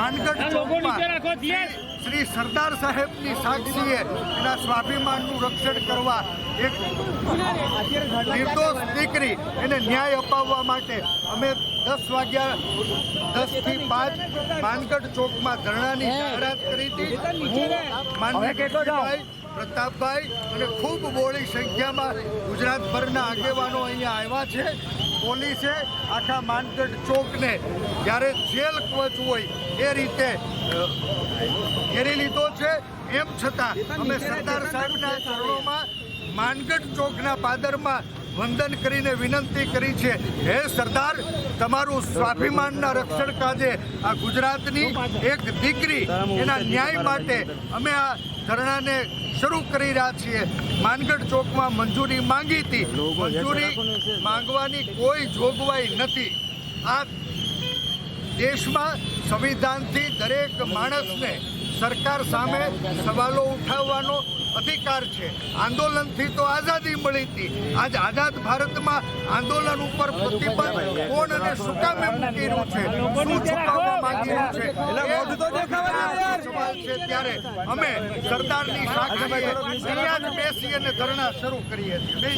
માનગઢ ચોકમાં શ્રી સરદાર સાહેબની સાક્ષીએ એના સ્વાભિમાનનું રક્ષણ કરવા એક નિર્દોષ દીકરી એને ન્યાય અપાવવા માટે અમે દસ વાગ્યા દસથી પાંચ માનગઢ ચોકમાં ધરણાની જાહેરાત કરી હતી. પ્રતાપભાઈ અને ખૂબ બોળી સંખ્યામાં ગુજરાતભરના આગેવાનો અહીંયા આવ્યા છે. પોલીસે આખા માનગઢ ચોકને જ્યારે જેલ કવચ હોય એ રીતે ઘેરી લીધો છે. એમ છતાં અમે સરદાર સાહેબના ચરણોમાં માનગઢ ચોકના પાદરમાં વંદન કરીને વિનંતી કરી છે. હે સરદાર, તમારું સ્વાભિમાનના રક્ષણ કાજે આ ગુજરાતની એક દીકરી એના ન્યાય માટે અમે આ ધરણાને શરૂ કરી રહ્યા છીએ. માનગઢ ચોકમાં મંજૂરી માંગી હતી. મંજૂરી માંગવાની કોઈ જોગવાઈ નથી. આ દેશમાં સંવિધાનથી દરેક માણસને સરકાર સામે સવાલો ઉઠાવવાનો અધિકાર છે. આંદોલનથી તો આઝાદી મળી હતી. આજ આઝાદ ભારતમાં આંદોલન ઉપર પ્રતિબંધ કોણ અને શું કામે મૂકી રહ્યું છે? શું છુપાવવા માંગી રહ્યું છે? ત્યારે અમે સરદારની સાક્ષીએ અહીંયા જ બેસી અને ધરણા શરૂ કરીએ છીએ.